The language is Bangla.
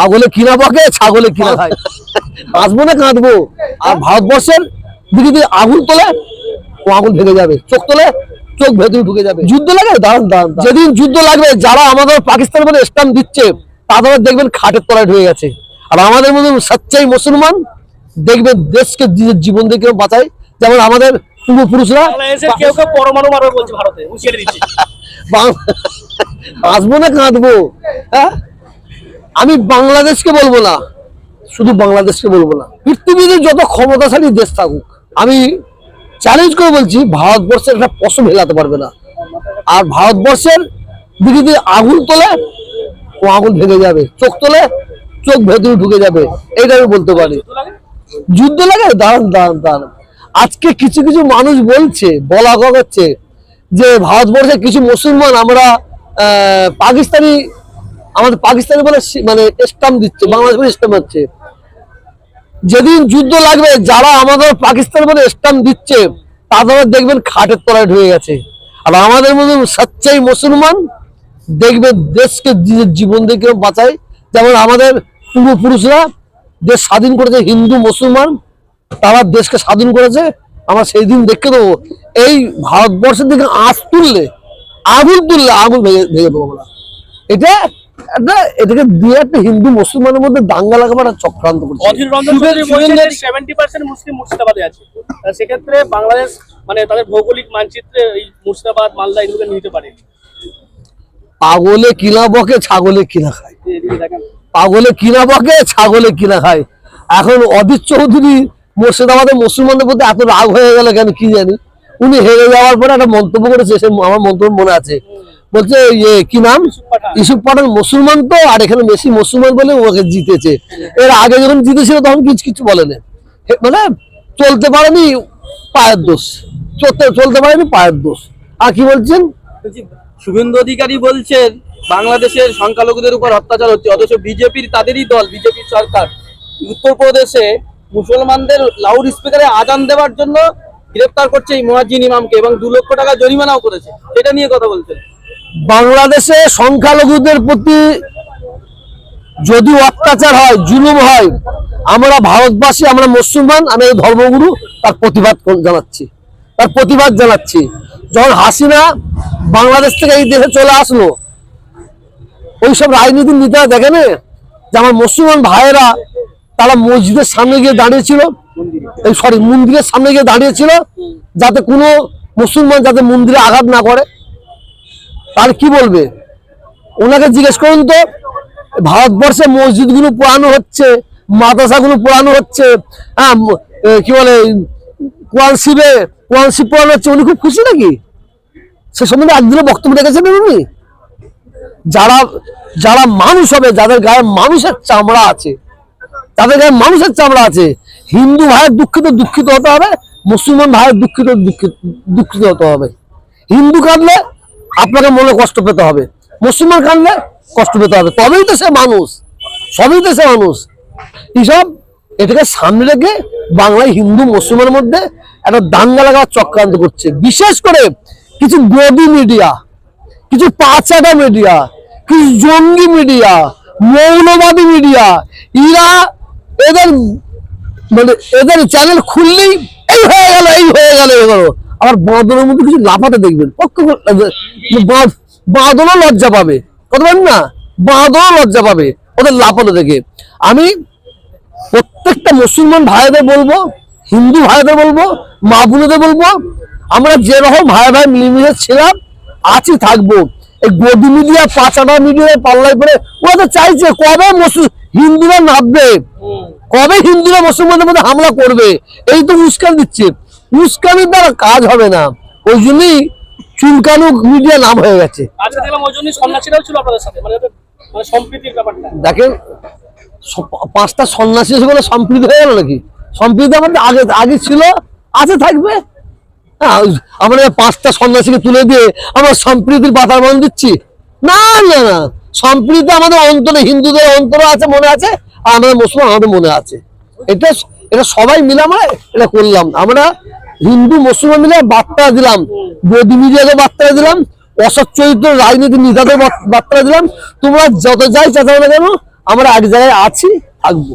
পাগলে কিনা বকে ছাগলে কিনা খায়। আসব না কাঁদবো। আর ভারতবর্ষের যদি আগুন তোলে ও আগুন ভেঙে যাবে। চোখ তোলে চোখ ভেতরে ঢুকে যাবে। যুদ্ধ লাগে দাঁড়ান দাঁড়ান। যেদিন যুদ্ধ লাগবে যারা আমাদের পাকিস্তান বলে স্ট্যাম্প দিচ্ছে তাদের দেখবেন খাটের তলায় ঢুকে গেছে। আর আমাদের মধ্যে সচ্চাই মুসলমান দেখবেন দেশকে নিজের জীবন দিয়ে কেউ বাঁচায়। যেমন আমাদের পূর্বপুরুষরা কেউ কেউ পরমাণু মারবে বলছে ভারতে আসব না কাঁদবো। হ্যাঁ? আমি বাংলাদেশকে বলব না, শুধু বাংলাদেশকে বলব না, পৃথিবীতে যত ক্ষমতাশালী দেশ থাকুক, আমি চ্যালেঞ্জ করে বলছি, ভারতবর্ষের একটা পশম হেলাতে পারবে না। আর ভারতবর্ষের যদি আগুন তোলে, ও আগুন ভেঙে যাবে, চোখ তোলে, চোখ ভেতরে ঢুকে যাবে এটা আমি বলতে পারি। যুদ্ধ লাগে? দাঁড়ান দাঁড়ান দাঁড়ান। আজকে কিছু কিছু মানুষ বলছে, বলা হচ্ছে যে ভারতবর্ষে কিছু মুসলমান আমরা পাকিস্তানি আমাদের পাকিস্তানি বলে মানে স্টাম্প দিচ্ছে বাংলাদেশ বলে স্টাম্প হচ্ছে যেদিন যুদ্ধ লাগবে, যারা আমাদের পাকিস্তান বলে স্টাম্প দিচ্ছে তাদের দেখবেন খাটের তলায় ঢুকে গেছে। আর আমাদের মধ্যে সচ্চাই মুসলমান দেখবেন দেশকে জীবন দিয়ে কেউ বাঁচায়। যেমন আমাদের পূর্বপুরুষরা দেশ স্বাধীন করেছে, হিন্দু, মুসলমান, তারা দেশকে স্বাধীন করেছে। আমরা সেই দিন দেখে দেবো এই ভারতবর্ষের দিকে আঁচ তুললে, আগুন তুললে আগুন ভেঙে ভেঙে দেবো আমরা। এটা একটা এটাকে দিয়ে একটা হিন্দু মুসলমানের মধ্যে দাঙ্গা লাগাবার চক্রান্ত করছে। অধীর রঞ্জন চৌধুরী বলছেন সেভেন্টি পার্সেন্ট মুসলিম মুর্শিদাবাদে আছে। সেক্ষেত্রে বাংলাদেশ মানে তাদের ভৌগোলিক মানচিত্রে এই মুর্শিদাবাদ মালদা এগুলোকে নিতে পারে। পাগলে কিনা বকে ছাগলে কিনা খায়। পাগলে কিনা বকে ছাগলে কিনা খায়। এখন অধীর চৌধুরী মুর্শিদাবাদের মুসলমানদের প্রতি এত রাগ হয়ে গেল কেন কি জানি? উনি হেরে যাওয়ার পরে একটা মন্তব্য করেছে সে আমার মন্তব্য মনে আছে। বলছে ইয়ে কি নাম। ইসুফ পাঠান। মুসলমান তো আর এখানে মেসি মুসলমান বলে ওকে জিতেছে। এর আগে যখন জিতেছিল তখন কিছু কিছু বলেনি মানে চলতে পারেনি পায়ের দোষ। চলতে চলতে পারেনি পায়ের দোষ। আর কি বলছেন? শুভেন্দু অধিকারী বলছেন বাংলাদেশের সংখ্যালঘুদের উপর অত্যাচার হচ্ছে অথচ বিজেপির তাদেরই দল বিজেপির সরকার। উত্তরপ্রদেশে মুসলমানদের লাউড স্পিকারে আজান দেওয়ার জন্য গ্রেফতার করছে এই মহাজিন ইমামকে এবং দু লক্ষ টাকা জরিমানাও করেছে। এটা নিয়ে কথা বলছেন। বাংলাদেশে সংখ্যালঘুদের প্রতি যদি অত্যাচার হয়, জুলুম হয়, আমরা ভারতবাসী, আমরা মুসলমান, আমি এই ধর্মগুরু তার প্রতিবাদ জানাচ্ছি, তার প্রতিবাদ জানাচ্ছি। যখন হাসিনা বাংলাদেশ থেকে এই দেশে চলে আসলো, ওইসব রাজনীতির নেতারা দেখে না যে আমার মুসলমান ভাইয়েরা তারা মসজিদের সামনে গিয়ে দাঁড়িয়েছিল এই সরি মন্দিরের সামনে গিয়ে দাঁড়িয়েছিল যাতে কোনো মুসলমান যাতে মন্দিরে আঘাত না করে? তার কি বলবে? ওনাকে জিজ্ঞেস করুন তো, ভারতবর্ষে মসজিদগুলো পোড়ানো হচ্ছে, মাদ্রাসাগুলো পোড়ানো হচ্ছে হ্যাঁ কি বলে, কোরআন শিবে, কোরআন শিব পোড়ানো হচ্ছে, উনি খুব খুশি নাকি? সে সম্বন্ধে একদিনও বক্তব্য রেখেছেন উনি? যারা যারা মানুষ হবে, যাদের গায়ে মানুষের চামড়া আছে, তাদের গায়ে মানুষের চামড়া আছে, হিন্দু ভাইয়ের দুঃখিত দুঃখিত হতে হবে, মুসলমান ভাইয়ের দুঃখিত দুঃখিত দুঃখিত হতে হবে। হিন্দু কাঁদলে আপনাকে মনে কষ্ট পেতে হবে। মুসলমান কাঁদলে কষ্ট পেতে হবে। তবেই তো সে মানুষ। সবই তো সে মানুষ। এইসব এটাকে সামনে রেখে বাংলায় হিন্দু মুসলমানের মধ্যে একটা দাঙ্গা লাগার চক্রান্ত করছে। বিশেষ করে কিছু গদি মিডিয়া, কিছু পাঁচাটা মিডিয়া, কিছু জঙ্গি মিডিয়া, মৌলবাদী মিডিয়া এরা এদের মানে এদের চ্যানেল খুললেই এই হয়ে গেল, এই হয়ে গেল, এই হলো আবার বাঁদরের মধ্যে কিছু লাফাতে দেখবেন। পক্ষ করে- বাঁ- বাঁদরও লজ্জা পাবে। কথা বলেন না? বাঁদরও লজ্জা পাবে ওদের লাফাতে দেখে। আমি প্রত্যেকটা মুসলমান ভাইদের বলব, হিন্দু ভাইদের বলব, মা বোনেদের বলব, আমরা যেরকম ভাই ভাই মিলেমিশে ছিলাম আছি থাকব। এই গদি মিডিয়া, পাঁচাটা মিডিয়া পাল্লাই করে ওরা তো চাইছে কবে হিন্দুরা নামবে? কবে হিন্দুরা মুসলমানদের মধ্যে হামলা করবে? এই তো উস্কান দিচ্ছে। উস্কানির দ্বারা কাজ হবে না। ওই জন্যই চুলকানু মিডিয়া নাম হয়ে গেছে। সাথে মানে মানে দেখেন পাঁচটা সন্ন্যাসী এসে বলে সম্প্রীতি হয়ে গেল নাকি? সম্প্রীতি আমাদের আগে আগে ছিল আছে থাকবে। হ্যাঁ, আমরা পাঁচটা সন্ন্যাসীকে তুলে দিয়ে আমরা সম্প্রীতির বাতার বন্ধ দিচ্ছি। না না না সম্প্রীতি আমাদের অন্তরে হিন্দুদের অন্তরে আছে মনে আছে আর আমাদের মুসলমান আমাদের মনে আছে। এটা এটা সবাই মিলে আমরা এটা করলাম আমরা হিন্দু, মুসলমান মিলে বার্তা দিলাম। গদি মিডিয়াকে বার্তা দিলাম। অসৎ চরিত্র, রাজনীতি নেতাদের বার্তা দিলাম। তোমরা যত যাই চাচাও না কেন, আমরা এক জায়গায় আছি, থাকব।